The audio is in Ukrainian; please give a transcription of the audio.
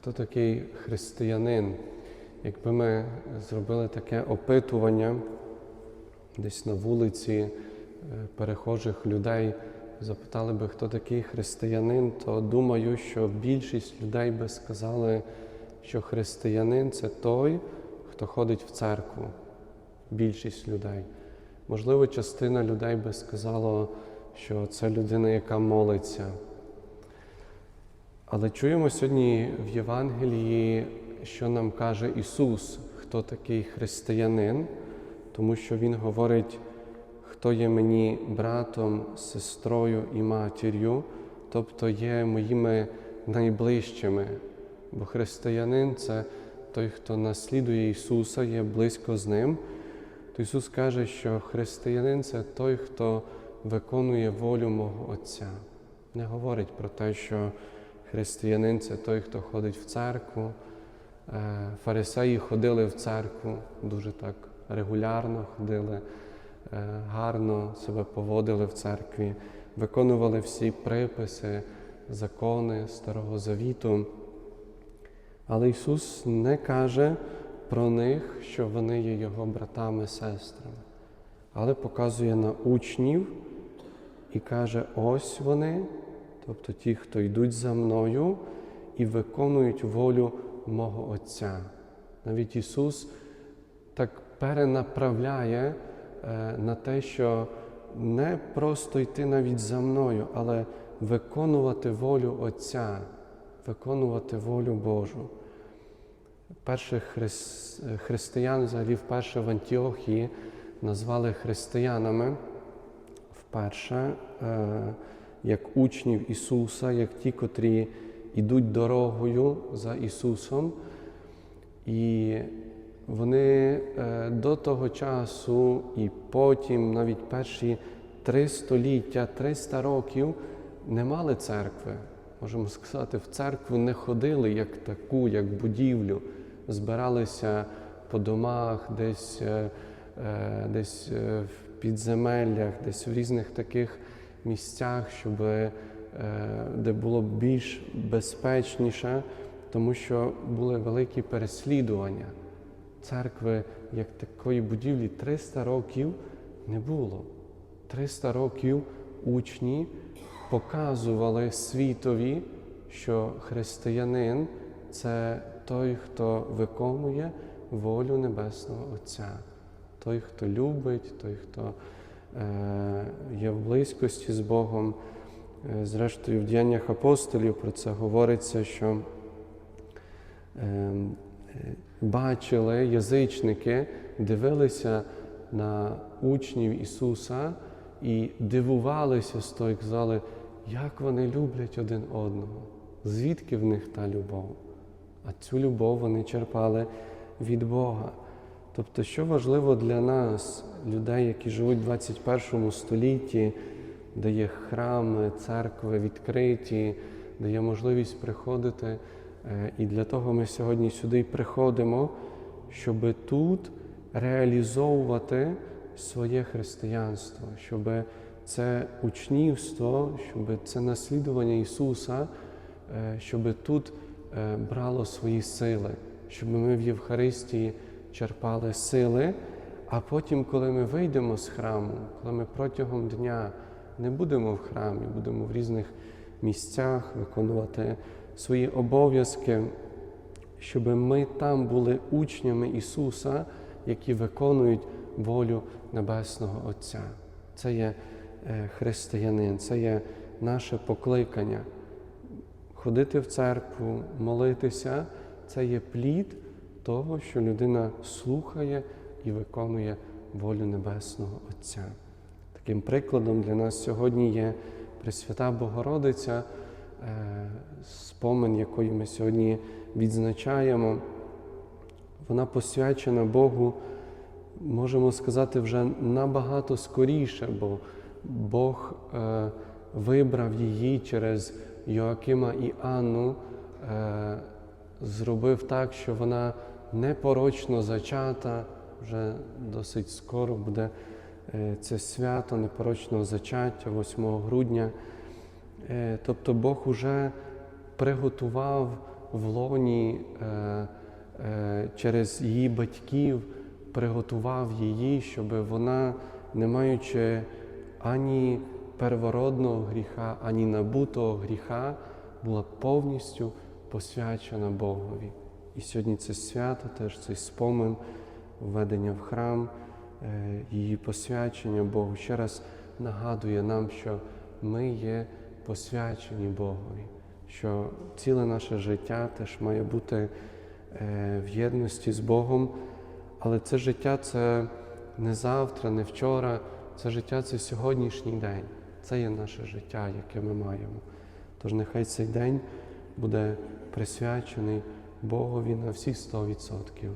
хто такий християнин. Якби ми зробили таке опитування десь на вулиці е, перехожих людей, запитали би, хто такий християнин, то думаю, що більшість людей би сказали, що християнин це той, хто ходить в церкву. Більшість людей. Можливо, частина людей би сказала, що це людина, яка молиться. Але чуємо сьогодні в Євангелії, що нам каже Ісус, хто такий християнин, тому що Він говорить, хто є мені братом, сестрою і матір'ю, тобто є моїми найближчими. Бо християнин це той, хто наслідує Ісуса, є близько з Ним. То Ісус каже, що християнин це той, хто виконує волю мого Отця. Не говорить про те, що християнин це той, хто ходить в церкву. Е, Фарисеї ходили в церкву, дуже так регулярно ходили, е, гарно себе поводили в церкві, виконували всі приписи, закони Старого Завіту. Але Ісус не каже про них, що вони є Його братами, сестрами, але показує на учнів і каже: ось вони, тобто ті, хто йдуть за мною і виконують волю мого Отця. Навіть Ісус так перенаправляє е, на те, що не просто йти навіть за мною, але виконувати волю Отця, виконувати волю Божу. Перших християн, взагалі, вперше в Антіохії назвали християнами вперше, е, як учнів Ісуса, як ті, котрі йдуть дорогою за Ісусом. І вони е, до того часу, і потім, навіть перші три століття, 300 років не мали церкви. Можемо сказати, в церкву не ходили як таку, як будівлю, збиралися по домах, десь, е, е, десь в підземеллях, десь в різних таких місцях, щоб, е, де було більш безпечніше, тому що були великі переслідування. Церкви як такої будівлі 300 років не було. 300 років учні показували світові, що християнин це той, хто виконує волю Небесного Отця, той, хто любить, той, хто є в близькості з Богом. Е, Зрештою, в діяннях апостолів про це говориться, що е, бачили язичники, дивилися на учнів Ісуса і дивувалися з того, казали, як вони люблять один одного, звідки в них та любов. А цю любов вони черпали від Бога. Тобто, що важливо для нас, людей, які живуть в 21 столітті, де є храми, церкви відкриті, де є можливість приходити. І для того ми сьогодні сюди приходимо, щоб тут реалізовувати своє християнство, щоб це учнівство, щоб це наслідування Ісуса, щоб тут брало свої сили, щоб ми в Євхаристії черпали сили, а потім, коли ми вийдемо з храму, коли ми протягом дня не будемо в храмі, будемо в різних місцях виконувати свої обов'язки, щоб ми там були учнями Ісуса, які виконують волю Небесного Отця. Це є християнин, це є наше покликання. Ходити в церкву, молитися це є плід того, що людина слухає і виконує волю Небесного Отця. Таким прикладом для нас сьогодні є Пресвята Богородиця, спомин, якої ми сьогодні відзначаємо. Вона посвячена Богу, можемо сказати, вже набагато скоріше, бо Бог е, вибрав її через Йоакима і Анну, е, зробив так, що вона непорочно зачата, вже досить скоро буде е, це свято непорочного зачаття 8 грудня. Тобто Бог уже приготував в лоні е, е, через її батьків приготував її, щоб вона, не маючи ані первородного гріха, ані набутого гріха, була повністю посвячена Богові. І сьогодні це свято, теж цей спомин введення в храм, е, її посвячення Богу. Ще раз нагадує нам, що ми є посвячені Богові, що ціле наше життя теж має бути е, в єдності з Богом. Але це життя це не завтра, не вчора, це життя це сьогоднішній день. Це є наше життя, яке ми маємо. Тож нехай цей день буде присвячений Богові на всі 100%.